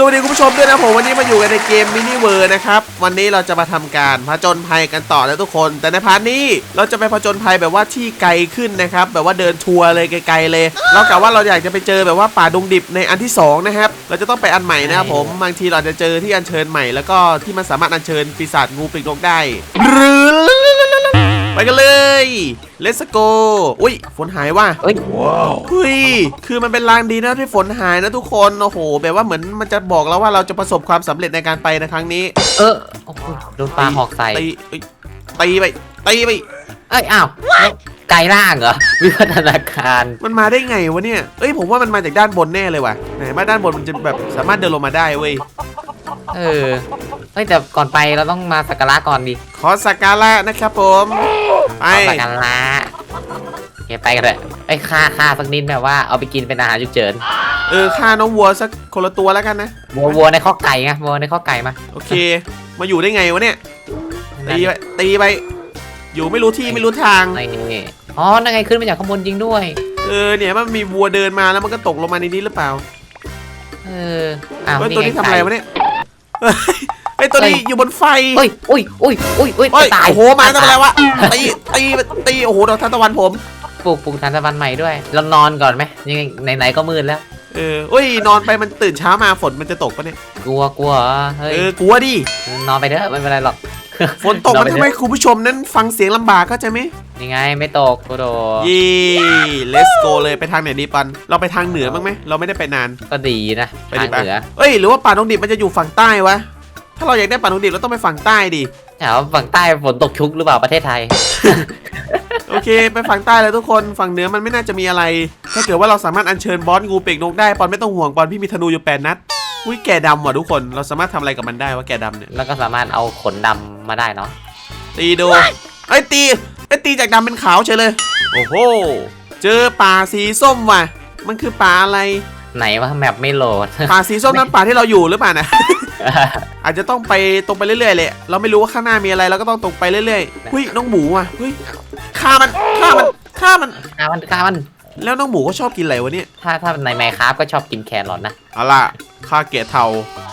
สวัสดีคุณผู้ชมด้วยนะผมวันนี้มาอยู่กันในเกมมินิเวอร์นะครับ วันนี้เราจะมาทำการผจญภัยกันต่อนะทุกคน แต่ในพาร์ทนี้เราจะไปผจญภัยแบบว่าที่ไกลขึ้นนะครับ แบบว่าเดินทัวร์เลยไกลๆเลย เรากะว่าเราอยากจะไปเจอแบบว่าป่าดงดิบในอันที่สองนะครับเราจะต้องไปอันใหม่นะครับผมบางทีเราจะเจอที่อันเชิญใหม่ แล้วก็ที่มันสามารถอัญเชิญปีศาจงูปีกนกได้ หรือ ไปกันเลย let's go อุ้ยฝนหายว่ะเอ้ยเฮ้ยคือมันเป็นลางดีนะที่ฝนหายนะทุกคนโอ้โหแบบว่าเหมือนมันจะบอกแล้วว่าเราจะประสบความสำเร็จในการไปในครั้งนี้เออโอ้โหโดนปลาหอกใส่ตีเอ้ยตีไปตีไป เอ้ยอ้าวแล้วไกลล่างเหรอวิวัฒนาการมันมาได้ไงวะเนี่ย เอ้ยผมว่ามันมาจากด้านบนแน่เลยว่ะ ไหนมาด้านบนมันจะแบบสามารถเดินลงมาได้เว้ย เออเฮ้ยแต่ก่อนไปเราต้องมาสักการะก่อนดิขอสักการะนะครับผมไปเอาสักการะโอเคไปกันเลยไอ้ยฆ่าฆ่าสักนิดแบบว่าเอาไปกินเป็นอาหารฉุกเฉินเออฆ่าน้องวัวสักคนละตัวแล้วกันนะวัววัวในข้อไก่ไงวัวในข้อไก่มาโอเค มาอยู่ได้ไงวะเนี่ยตีไปตีไปอยู่ไม่รู้ที่ไม่รู้ทางนี่อ๋อนั่นไงขึ้นมาจากข้างบนจริงด้วย เออเนี่ยมันมีวัวเดินมาแล้วมันก็ตกลงมาในนี้หรือเปล่าเอออ้าวเฮ้ยนี่ตัวไงนี้ทำอะไรไก่วะเนี่ยเฮ้ย ไอยตัวนี้อยู่บนไฟเฮ้ยอุ้ยอุ้ยอุ้ยอุ้ยเฮ้ยตายโอ้โหมาทำอะไรวะตีตีตีโอ้โหดอกทานตะวันผมปลูกปลูกทานตะวันใหม่ด้วยเรานอนก่อนไหมยังไงไหนๆก็มืดแล้วเออเฮ้ยนอนไปมันตื่นเช้ามาฝนมันจะตกปะเนี่ยกลัวกลัวเหรอเฮ้ยเออกลัวดินอนไปเถอะไม่เป็นไรหรอก ฝนตกมันทำให้คุณผู้ชมนั้นฟังเสียงลำบากก็จะไหมยังไงไม่ตกโกโดยี่ let's go เลยไปทางไหนดีปัน เราไปทางเหนือบ้างไหมเราไม่ได้ไปนาน ก็ดีนะไปทาดิงปะเหนือเอ้ยหรือว่าป่าดงดิบมันจะอยู่ฝั่งใต้วะ ถ้าเราอยากได้ป่าดงดิบเราต้องไปฝั่งใต้ดิ ถามว่าฝั่งใต้ฝนตกชุกหรือเปล่าประเทศไทย โอเค ไปฝั่งใต้เลยทุกคน ฝั่งเหนือมันไม่น่าจะมีอะไร ถ้าเกิดว่าเราสามารถอัญเชิญบอสงูปีกนกได้ปอนไม่ต้องห่วงปอนพี่มีธนูอยู่แปดนัด อุ้ยแก่ดำว่ะทุกคนเราสามารถทำอะไรกับมันได้วะแก่ดำเนี่ยแล้วก็สามารถเอาขนดำมาได้เนาะตีดูไอ้ยตีไอ้ยตีจากดำเป็นขาวเฉยเลย โอ้โหเจอป่าสีส้มว่ะ มันคือป่าอะไรไหนว่าแมปไม่โหลด ป่าสีส้มนั้นป่าที่เราอยู่หรือเปล่านะ อาจจะต้องไปตรงไปเรื่อยๆเลย เราไม่รู้ว่าข้างหน้ามีอะไรเราก็ต้องตรงไปเรื่อยๆหุ้ยน้องหมูว่ะเฮ้ยฆ่ามันฆ่ามันฆ่ามัน ฆ่ามันฆ่ามัน แล้วน้องหมูก็ชอบกินอะไรวะเนี่ย ถ้าถ้าในไมค์ครับก็ชอบกินแครอทนะ เอาล่ะค่าเกะเทา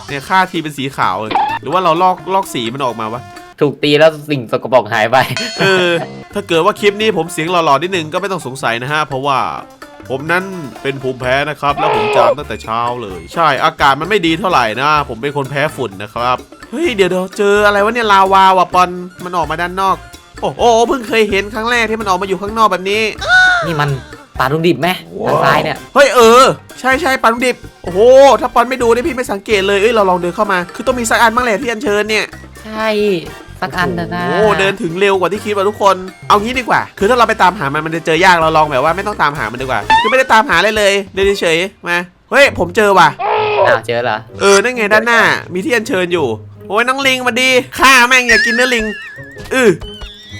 เนี่ยค่าทีเป็นสีขาวเลยหรือว่าเราลอกลอกสีมันออกมาวะ ถูกตีแล้วสิ่งสกปรกหายไป เออ ถ้าเกิดว่าคลิปนี้ผมเสียงหล่อๆนิดนึงก็ไม่ต้องสงสัยนะฮะ เพราะว่าผมนั้นเป็นภูมิแพ้นะครับ แล้วผมจามตั้งแต่เช้าเลย ใช่ อากาศมันไม่ดีเท่าไหร่นะ ผมเป็นคนแพ้ฝุ่นนะครับ เฮ้ย เดี๋ยวเดี๋ยวเจออะไรวะเนี่ยลาวาว่ะปอน มันออกมาด้านนอก โอ้โห เพิ่งเคยเห็นครั้งแรกที่มันออกมาอยู่ข้างนอกแบบนี้ นี่มัน ปลาดุงดิบไหมทางซ้ายเนี่ยเฮ้ยเออใช่ใช่ปันดิบโอ้โหถ้าปอนไม่ดูนี่พี่ไม่สังเกตเลยเอ้ยเราลองเดินเข้ามา คือต้องมีสักอันบ้างแหละที่อัญเชิญเนี่ยใช่สักอันเถอะนะโอ้เดินถึงเร็วกว่าที่คิดว่าทุกคน เอางี้ดีกว่า คือถ้าเราไปตามหามันมันจะเจอยากเราลองแบบว่าไม่ต้องตามหามันดีกว่า คือไม่ได้ตามหาเลยเลยเดินเฉยๆมาเฮ้ยผมเจอว่ะอ้าวเจอเหรอเออนั่นไงด้านหน้ามีที่อัญเชิญอยู่โอ้ยน้องลิงมาดีฆ่าแม่งอยากกินเนื้อลิงอือ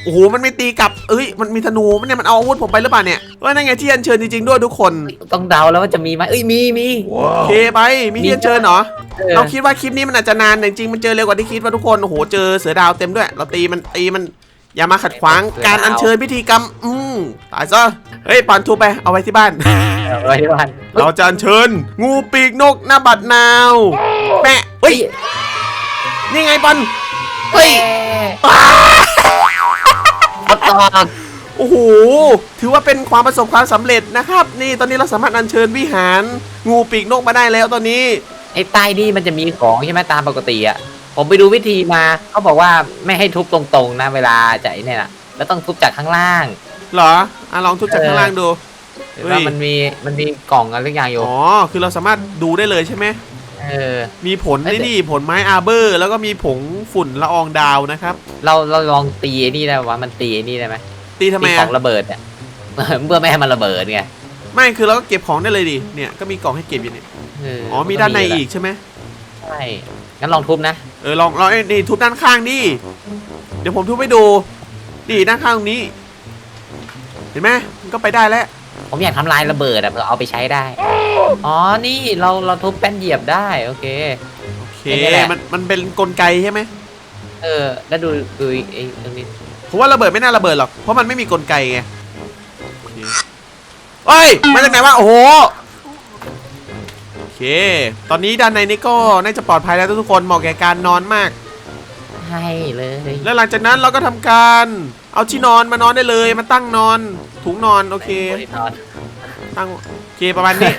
โอ้โห มันไม่ตีกลับเอ้ย มันมีธนูมันเนี่ย มันเอาอาวุธผมไปหรือเปล่าเนี่ยเอ้ยนั่นไงที่อัญเชิญจริงๆด้วยทุกคน ต้องเดาแล้วว่าจะมีไหมเอ้ยมีมีโอเคไป มีที่อัญเชิญเหรอเออเราคิดว่าคลิปนี้มันอาจจะนานแต่จริงๆมันเจอเร็วกว่าที่คิดว่าทุกคน โอ้โห เจอเสือดาวเต็มด้วย เราตีมันตีมัน อย่ามาขัดขวางการอัญเชิญพิธีกรรม อืมตายซะ เฮ้ยปอนทุบไป เอาไว้ที่บ้าน เอาไว้ที่บ้าน เราจะอัญเชิญ งูปีกนกหน้าบัดนาวแปะเฮ้ย นี่ไงปอนเฮ้ยปตอก โอ้โห ถือว่าเป็นความประสบความสำเร็จนะครับ นี่ตอนนี้เราสามารถอัญเชิญวิหาร งูปีกนกมาได้แล้วตอนนี้ ไอ้ใต้นี่มันจะมีของใช่ไหมตามปกติอะ ผมไปดูวิธีมาเขาบอกว่าไม่ให้ทุบตรงๆนะเวลาจะไอ้เนี่ยนะแล้วต้องทุบจากข้างล่าง เหรออะลองทุบจากข้างล่างดูหรือว่าเฮ้ยมันมีมันมีกล่องอะไรทุกอย่างอยู่ อ๋อ คือเราสามารถดูได้เลยใช่ไหม เออ มีผลเอ้ยนี่นี่ผลไม้อาร์เบอร์ แล้วก็มีผงฝุ่นละอองดาวนะครับ เราเราลองตีไอ้นี่ได้ปะว่ามันตีไอ้นี่ได้ไหมตีทำไมตีขอะองระเบิดอะ เพื่อไม่ให้มันระเบิดไงไม่คือเราก็เก็บของได้เลยดิเนี่ยก็มีกล่องให้เก็บอยู่เนี่ยเอ๋อมีด้านในอีกใช่ไหมใช่งั้นลองทุบนะเออลองลองเอ้ยนี่ทุบด้านข้างดิเดี๋ยวผมทุบให้ดูนี่ด้านข้างตรงนี้ เห็นไหมมันก็ไปได้แล้ว ผมอยากทำลายระเบิดอะเพื่อเอาไปใช้ได้ อ๋อ นี่เราเราทุบแป้นเหยียบได้ โอเค โอเคแค่นี้แหละมันมันเป็นกลไกใช่ไหมเออ แล้วดูดูไอ้ตรงนี้ผมว่าระเบิดไม่น่าระเบิดหรอก เพราะมันไม่มีกลไกไงโอเคเฮ้ย มาจากไหนวะ โอ้โห โอเคเคตอนนี้ด้านในนี้ก็น่าจะปลอดภัยแล้วทุกคน เหมาะแก่การนอนมาก ใช่เลย และหลังจากนั้นเราก็ทำการ เอาที่นอนมานอนได้เลยมาตั้งนอน ถุงนอนโอเคนอนตั้งโอเคประมาณนี้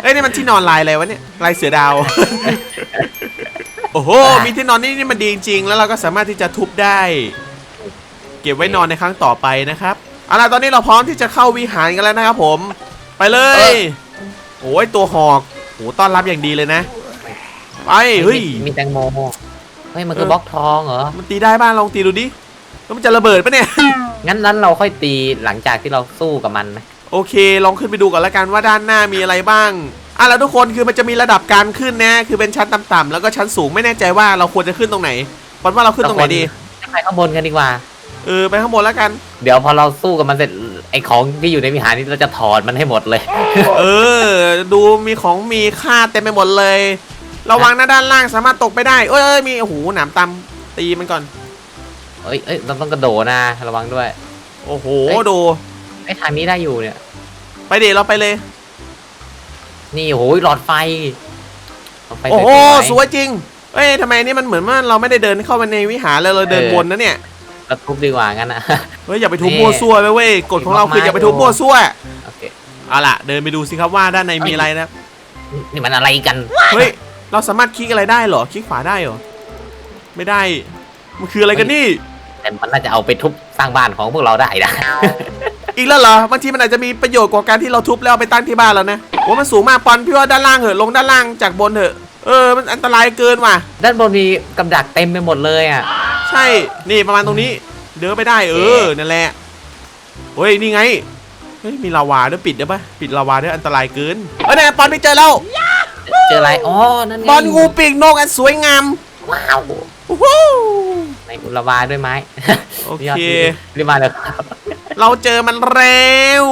เอ้ยนี่มันที่นอนลายอะไรวะเนี่ยลายเสือดาว โอ้โหมีที่นอนนี่นี่มันดีจริงๆแล้วเราก็สามารถที่จะทุบได้ เก็บไว้นอนในครั้งต่อไปนะครับเอาล่ะตอนนี้เราพร้อมที่จะเข้าวิหารกันแล้วนะครับผม ไปเลยโอ้ยตัวหอกโอ้ต้อนรับอย่างดีเลยนะไปเฮ้ยมีมีแตงโมเฮ้ยมันคือเออบล็อกทองเหรอมันตีได้บ้างลองตีดูดิ แล้วมันจะระเบิดปะเนี่ย งั้นนั้นเราค่อยตีหลังจากที่เราสู้กับมันนะโอเค ลองขึ้นไปดูก่อนละกันว่าด้านหน้ามีอะไรบ้าง อะแล้วทุกคนคือมันจะมีระดับการขึ้นนะ คือเป็นชั้นต่ำๆแล้วก็ชั้นสูงไม่แน่ใจว่าเราควรจะขึ้นตรงไหนปอนว่าเราขึ้นตรงไหนดี ไปข้างบนกันดีกว่า เออไปข้างบนแล้วกัน เดี๋ยวพอเราสู้กับมันเสร็จไอ้ของที่อยู่ในวิหารนี้เราจะถอดมันให้หมดเลย เออ ดูมีของมีค่าเต็มไปหมดเลย ระวังนะด้านล่างสามารถตกไปได้ เอ้ยเอ้ยมีโอ้โหหนามตำตีมันก่อน เอ้ยเอ้ยเราต้องกระโดดนะระวังด้วย โอ้โหเอ้ยดู ไอ้ทางนี้ได้อยู่เนี่ย ไปเดี๋ยวเราไปเลย นี่โอ้โหหลอดไฟหลอดไฟโอ้โหๆสวยจริงเอ้ยทำไมนี่มันเหมือนว่าเราไม่ได้เดินเข้ามาในวิหารเลยเราเดินวนนะเนี่ยเราทุบดีกว่างั้นนะเฮ้ยอย่าไปทุบนี่มั่วซั่วเลยเว้ยกฎของเราคืออย่าไปทุบมั่วซั่วโอเคเอาล่ะเดินไปดูสิครับว่าด้านในมีอะไรนะนี่มันอะไรกันเฮ้ยเราสามารถคลิกอะไรได้เหรอคลิกขวาได้เหรอไม่ได้ มันคืออะไรกันนี่ แต่มันน่าจะเอาไปทุบสร้างบ้านของพวกเราได้นะ อีกแล้วเหรอบางทีมันอาจจะมีประโยชน์กว่าการที่เราทุบแล้วเอาไปตั้งที่บ้านแล้วนะโอ้มันสูงมากปอนพี่ว่าด้านล่างเหอะลงด้านล่างจากบนเถอะเออมันอันตรายเกินว่ะ ด้านบนมีกับดักเต็มไปหมดเลยอะ ใช่นี่ประมาณตรงนี้เดินไปได้เออนั่นแหละเฮ้ยนี่ไงเฮ้ยมีลาวาด้วยปิดได้ปะปิดลาวาด้วยอันตรายเกินเอ้ยเนี่ยปอนไปเจอแล้วเจออะไรอ๋อนั่นไงบอลงูปีกนกอันสวยงามว้าวโอ้โห ในอุลาวาด้วยไหมโอเค รีบมาเลยครับเราเจอมันแล้ว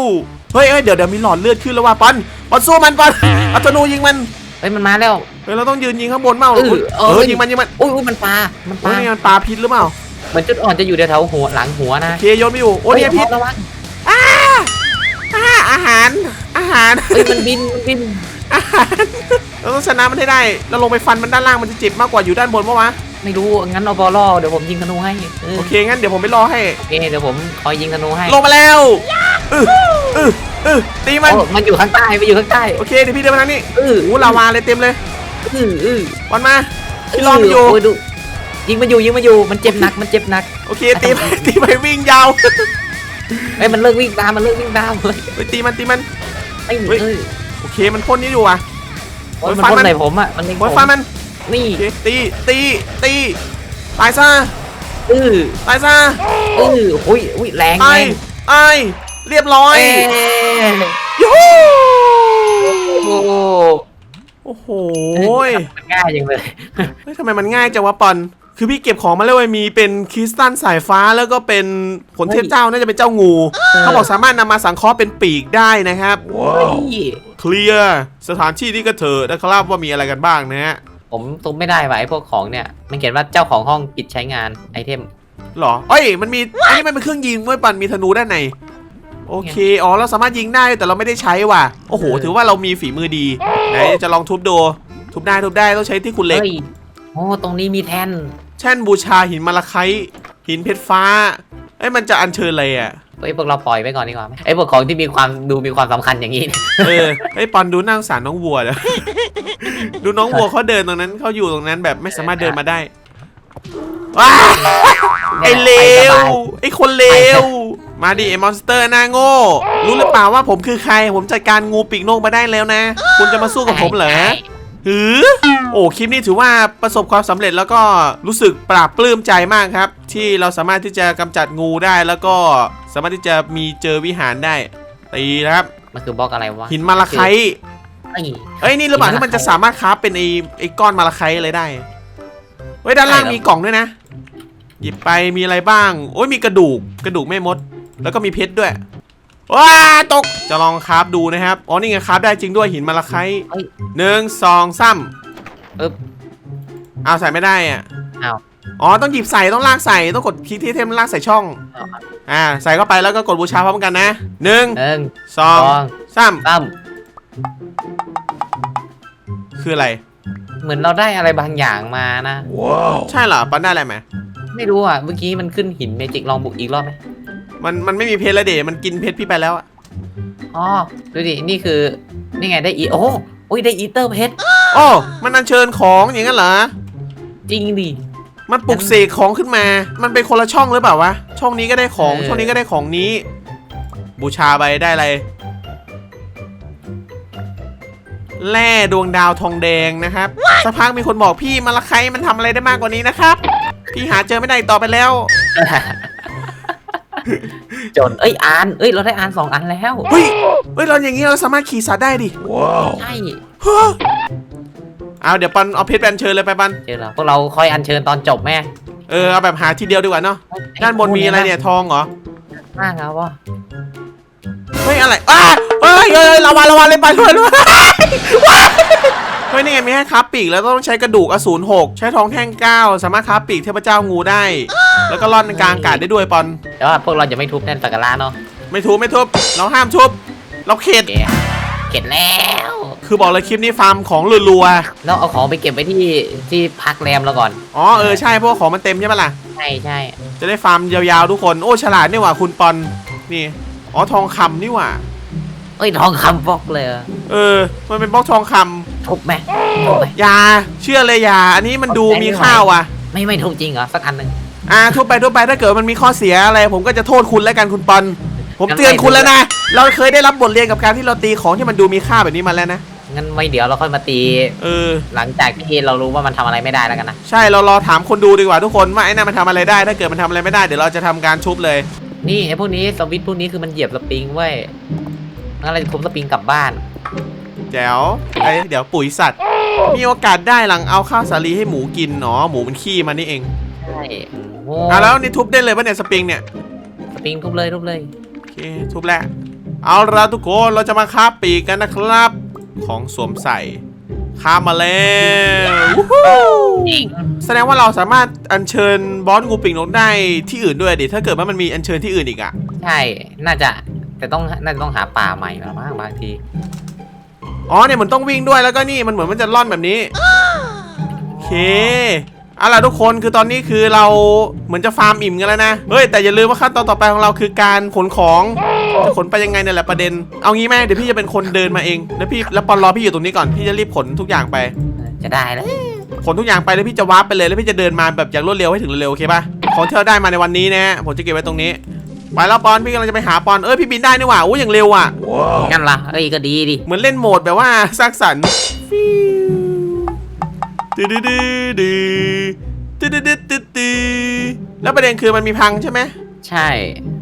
เฮ้ยเฮ้ยเดี๋ยวเดี๋ยวมีหลอดเลือดขึ้นแล้วว่ะปอนปอนสู้มันปอนเอาธนูยิงมัน เฮ้ยมันมาแล้ว เฮ้ยเราต้องยืนยิงข้างบนเปล่าเออเอเอออยิงมันยิงมันอุ้ยอุ้ยมันปลา มันปโอ้ลายนี่มันปลาพิษหรือเปล่าเหมือนจุดอ่อนจะอยู่แถวๆหัวหลังหัวนะโอเคโยนไม่อยู่ โอ้เนี่ยพิษระวังอ่าอาหาร อาหารเฮ้ยมันบินมันบินอาหารเราต้องชนะมันให้ได้ เราลงไปฟันมันด้านล่างมันจะเจ็บมากกว่าอยู่ด้านบนปะวะ ไม่รู้ งั้นเอาบอลล่อเดี๋ยวผมยิงธนูให้เออโอเคงั้นเดี๋ยวผมไปรอให้ โอเคเดี๋ยวผมคอยยิงธนูให้ลงมาแล้วเออเออเออตีมัน โอ้มันอยู่ข้างใต้มันอยู่ข้างใต้ โอเคเดี๋ยวพี่เดินมาทางนี้เออ โอ้โหลาวาเลยเต็มเลยเออเออบอลมาพี่รอมันอยู่ โดูยิงมันอยู่ยิงมันอยู่มันเจ็บหนักมันเจ็บหนักโอเคตีไปตีไปวิ่งยาวเฮ้ยมันเลิกวิ่งตามมันเลิกวิ่งตามเลยไปตีมันตีมัน ไอ้เฮ้ย เอ้ยโอเคมันพ่นนี้อยู่อะ โอ้ยโอ้ยมันฟันพ่มันนใส่ผมอะมันเล็งผโอ้ยมฟันมัน นี่โอเคตีตีตีตายซะเออตายซะเอออุ้ยอุ้ยแรงไอแรงไอเรียบร้อยเอ้ยยูฮูโอ้โอ้โหมันง่ายจังเลยเฮ้ยทำไมมันง่ายจังวะปอน คือพี่เก็บของมาแล้วเว้ยมีเป็นคริสตัลสายฟ้าแล้วก็เป็นผลเทพเจ้าน่าจะเป็นเจ้างู เขาบอกสามารถนำมาสังเคราะห์เป็นปีกได้นะครับเฮ้ยเคลียร์สถานที่นี้ก็เถอะนะครับว่ามีอะไรกันบ้างนะฮะ ผมตุ้มไม่ได้ว่ะไอ้พวกของเนี่ย มันเขียนว่าเจ้าของห้องปิดใช้งานไอเทม หรอเอ้ย มันมี อันนี้มันเป็นเครื่องยิงเว้ยปันมีธนูด้านใน โอเค อ๋อ เราสามารถยิงได้แต่เราไม่ได้ใช้ว่ะ โอ้โหถือว่าเรามีฝีมือดี ไหนจะลองทุบดู ทุบได้ทุบได้ต้องใช้ที่คุณเหล็กเฮ้ยโอ้ตรงนี้มีแท่น แช่นบูชาหินมาลาไคต์หินเพชรฟ้า เอ้ย มันจะอัญเชิญอะไรอะ เฮ้ยพวกเราปล่อยไปก่อนดีกว่าไหมไอ้พวกของที่มีความดูมีความสำคัญอย่างนี้เนี่ยเออเอ้ยปอนดูน่าสงสารน้องวัวเดี๋ยวดูน้องวัวเขาเดินตรงนั้นเขาอยู่ตรงนั้นแบบไม่สามารถเดินมาได้ว้าไอ้เลวไอ้คนเลวมาดิไอ้มอนสเตอร์หน้าโง่รู้หรือเปล่าว่าผมคือใคร ผมจัดการงูปีกนกมาได้แล้วนะ คุณจะมาสู้กับผมเหรอหือโอ้คลิปนี้ถือว่าประสบความสำเร็จแล้วก็รู้สึกปราบปลื้มใจมากครับ ที่เราสามารถที่จะกำจัดงูได้แล้วก็สามารถที่จะมีเจอวิหารได้ตีนะครับ มันคือบล็อกอะไรวะหินมาลาไคต์ไอ้เอ้ยนี่หรือเปล่าที่มันจะสามารถคราฟเป็นไอ้ไอ้ก้อนมาลาไคต์อะไรได้เฮ้ยด้านล่างมีกล่องด้วยนะ หยิบไปมีอะไรบ้างโอ้ยมีกระดูกกระดูกแม่มด แล้วก็มีเพชรด้วยว้าตกจะลองคราฟดูนะครับอ๋อนี่ไงคราฟได้จริงด้วยหินมาลาไคต์เฮ้ยหนึ่งสองสามปึ๊บเอาใส่ไม่ได้อะอ้าว อ๋อต้องหยิบใส่ต้องลากใส่ต้องกดคลิกที่เทมลากใส่ช่อง อ่าใส่เข้าไปแล้วก็กดบูชาพร้อมกันนะหนึ่งหนึ่งสอสงองสามสามคืออะไร เหมือนเราได้อะไรบางอย่างมานะใช่เหรอปันได้อะไรไหมไม่รู้อะเมื่อกี้มันขึ้นหินเมจิกลองบุกอีกรอบไหมมันมันไม่มีเพชรแล้วเดมันกินเพชรพี่ไปแล้วอะอ๋อดูดินี่คือนี่ไงได้อีโอ้โหโอ้ยได้อีเตอร์เพชรโอ้มันอัญเชิญของอย่างนั้นเหรอจริงดิ มันปลุกเสกของขึ้นมา มันเป็นคนละช่องหรือเปล่าวะ ช่องนี้ก็ได้ของเออช่องนี้ก็ได้ของนี้ บูชาไปได้อะไร แร่ดวงดาวทองแดงนะครับสักพักมีคนบอกพี่มาละไคมันทำอะไรได้มากกว่านี้นะครับ พี่หาเจอไม่ได้อีกต่อไปแล้ว จน เอ้ยอ่านเอ้ยเราได้อ่านสองอันแล้ว เฮ้ย เฮ้ยเราอย่างนี้เราสามารถขี่สัตว์ได้ดิใช่เฮ้อ เอาเดี๋ยวปันเอาเพชรแบนเชิญเลยไปปันเจอแล้วพวกเราคอยอัญเชิญตอนจบแม่เออเอาแบบหาทีเดียวดีกว่าเนาะด้านบนมีอะไรเนี่ยทองเหรอมากครับว่าเฮ้ยอะไรอ้าเฮ้ยเฮ้ยระวังระวังเลยปันด้วยด้วยเฮ้ยนี่ไงมีให้ค้าปีกแล้วต้องใช้กระดูกอสูรหกใช้ทองแท่งเก้าสามารถค้าปีกเทพเจ้างูได้ แล้วก็ล่อนกลางอากาศได้ด้วยปอนแต่ว่าพวกเราจะไม่ทุบแน่นสักการะเนาะไม่ทุบไม่ทุบเราห้ามทุบเราเข็ด เก๋เก็บแล้ว คือบอกเลยคลิปนี้ฟาร์มของรัวแล้วเอาของไปเก็บไว้ที่ที่พักแรมเราก่อน ๆอ๋อเออใช่เพราะว่าของมันเต็มใช่ปะล่ะ ใช่ใช่จะได้ฟาร์มยาวๆทุกคน โอ้ฉลาดนี่หว่าคุณปอนนี่อ๋อทองคำนี่หว่า เอ้ยทองคำบล็อกเลยอะเออ มันเป็นบล็อกทองคำทุบไหมทุบไหม อยาเชื่อเลยอยาอันนี้มันดูมีค่าว่ะ ไม่ไม่ทุบจริงเหรอสักอันหนึ่งอ่าทั่วไปทั่วไปถ้าเกิดมันมีข้อเสียอะไร ผมก็จะโทษคุณแล้วกันคุณปอน ผมงั้นเตือนคุณไม่แล้วนะ เราเคยได้รับบทเรียนกับการที่เราตีของที่มันดูมีค่าแบบนี้มาแล้วนะ งั้นไว้เดี๋ยวเราค่อยมาตี เออ หลังจากที่เรารู้ว่ามันทำอะไรไม่ได้แล้วกันนะ ใช่ เรารอถามคนดูดีกว่าทุกคนว่าไอ้นั่นมันทำอะไรได้ ถ้าเกิดมันทำอะไรไม่ได้ เดี๋ยวเราจะทำการชุบเลย นี่ไอ้พวกนี้สวิตช์พวกนี้คือมันเหยียบสปริงเว้ยงั้นเราจะคุมสปริงกลับบ้าน แจ๋วไอ้ยเดี๋ยวปุ๋ยสัตว์ มีโอกาสได้หลังเอาข้าวสาลีให้หมูกินเนาะ หมูมันขี้มานี่เองใช่โอ้อะแล้วนี่ทุบได้เลยป่ะเนี่ยสปริงเนี่ย สปริงทุบเลยทุบเลยโอ เคทุบแล้วเอาละทุกคนเราจะมาคาบปีกกันนะครับ ของสวมใส่คาบมาแล้ววู้ฮู้แสดงว่าเราสามารถอัญเชิญบอสงูปีกนกได้ที่อื่นด้วยดิถ้าเกิดว่ามันมีอัญเชิญที่อื่นอีกอะใช่ น่าจะแต่ต้องน่าจะต้องหาป่าใหม่มาบ้างบางที อ๋อเนี่ยมันต้องวิ่งด้วยแล้วก็นี่มันเหมือนมันจะล่อนแบบนี้ โอเค เอาล่ะทุกคนคือตอนนี้คือเราเหมือนจะฟาร์มอิ่มกันแล้วนะ เฮ้ยแต่อย่าลืมว่าขั้นตอนต่อไปของเราคือการขนของจะขนไปยังไงเนี่ยแหละประเด็น เอางี้แม่เดี๋ยวพี่จะเป็นคนเดินมาเอง แล้วพี่แล้วปอนรอพี่อยู่ตรงนี้ก่อนพี่จะรีบขนทุกอย่างไปจะได้แล้วขนทุกอย่างไปแล้วพี่จะวาร์ปไปเลยแล้วพี่จะเดินมาแบบอย่างรวดเร็วให้ถึงเร็วๆโอเคปะของที่เราได้มาในวันนี้นะฮะผมจะเก็บไว้ตรงนี้ไปแล้วปอนพี่กำลังจะไปหาปอนเอ้ยพี่บินได้นี่หว่าอู้อย่างเร็วอะงั้นล่ะเอ้ยก็ดีดิเหมือนเล่นโหมดแบบว่าสร้างสรรค์ ดืดดืดดืดดืดดืดดืดดืดแล้วประเด็นคือมันมีพังใช่ไหม ใช่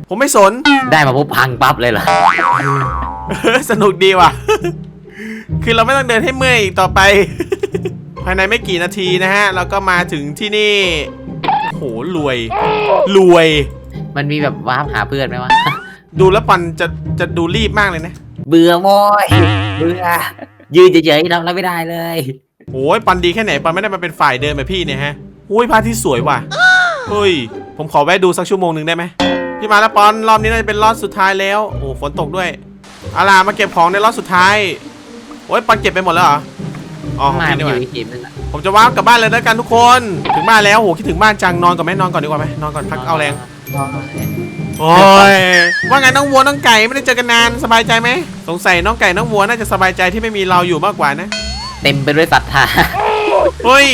ผมไม่สน ได้มาปุ๊บพังปั๊บเลยเหรอ สนุกดีว่ะ คือเราไม่ต้องเดินให้เมื่อยอีกต่อไป ภายในไม่กี่นาทีนะฮะ เราก็มาถึงที่นี่ โหรวย รวย มันมีแบบว้าร์ปหาเพื่อนไหมวะ ดูแล้วปันจะจะดูรีบมากเลยนะ เบื่อโว้ยเบื่อยืนเฉยๆเราไม่ได้เลย โอ้ยปันดีแค่ไหนปันไม่ได้มาเป็นฝ่ายเดินแบบพี่เนี่ยฮะอุ้ยพระอาที่สวยว่ะเฮ้ย ผมขอแวะดูสักชั่วโมงหนึ่งได้ไหมพี่มาแล้วปอนรอบนี้น่าจะเป็นรอบสุดท้ายแล้วโอ้ฝนตกด้วยเอาล่ะมาเก็บของในรอบสุดท้ายโอ้ยปอนเก็บไปหมดแล้วเหรออ๋อของมาพี่มันนี่หอว่ายู่อีกทีมนึงอะผมจะว้าวกลับบ้านเลยแล้วกันทุกคน ถึงบ้านแล้วโหคิดถึงบ้านจังนอนก่อนไหมนอนก่อนดีกว่าไหมนอนก่อนพักเอาแรงโอ้ยว่าไงน้องวัวน้องไก่ไม่ได้เจอกันนานสบายใจไหมสงสัยน้องไก่น้องวัวน่าจะสบายใจที่ไม่มีเราอยู่มากกว่านะ เต็มไปด้วยศรัทธา เฮ้ย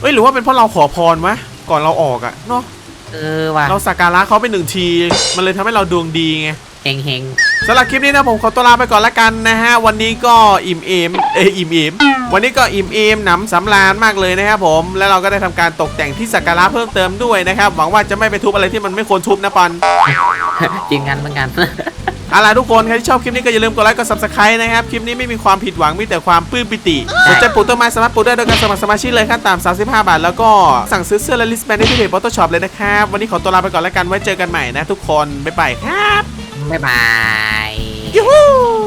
เฮ้ยหรือว่าเป็นเพราะเราขอพรวะก่อนเราออกอะเนาะเออว่ะเราสักการะเขาไปหนึ่งที มันเลยทำให้เราดวงดีไงเฮงเฮงสำหรับคลิปนี้นะผมขอตัวลาไปก่อนละกันนะฮะ วันนี้ก็อิ่มเอมเอยอิ่มเอมวันนี้ก็อิ่มเอมหนำสำราญมากเลยนะครับผม แล้วเราก็ได้ทำการตกแต่งที่สักการะเพิ่มเติมด้วยนะครับ หวังว่าจะไม่ไปทุบอะไรที่มันไม่ควรทุบนะปอนจริงกันเหมือนกัน เอาล่ะทุกคนใครที่ชอบคลิปนี้ก็อย่าลืมกดไลค์กด subscribe นะครับ คลิปนี้ไม่มีความผิดหวังมีแต่ความปลื้มปิติสนใจปลูกต้นไม้สามารถปลูกได้โดยการสมัครสมาชิกเลยขั้นต่ำ35 บาท แล้วก็สั่งซื้อเสื้อและลิสแบนได้ที่เพจ Photoshop เลยนะครับ วันนี้ขอตัวลาไปก่อนแล้วกันไว้เจอกันใหม่นะทุกคนบ๊ายบายครับบ๊ายบายยูฮู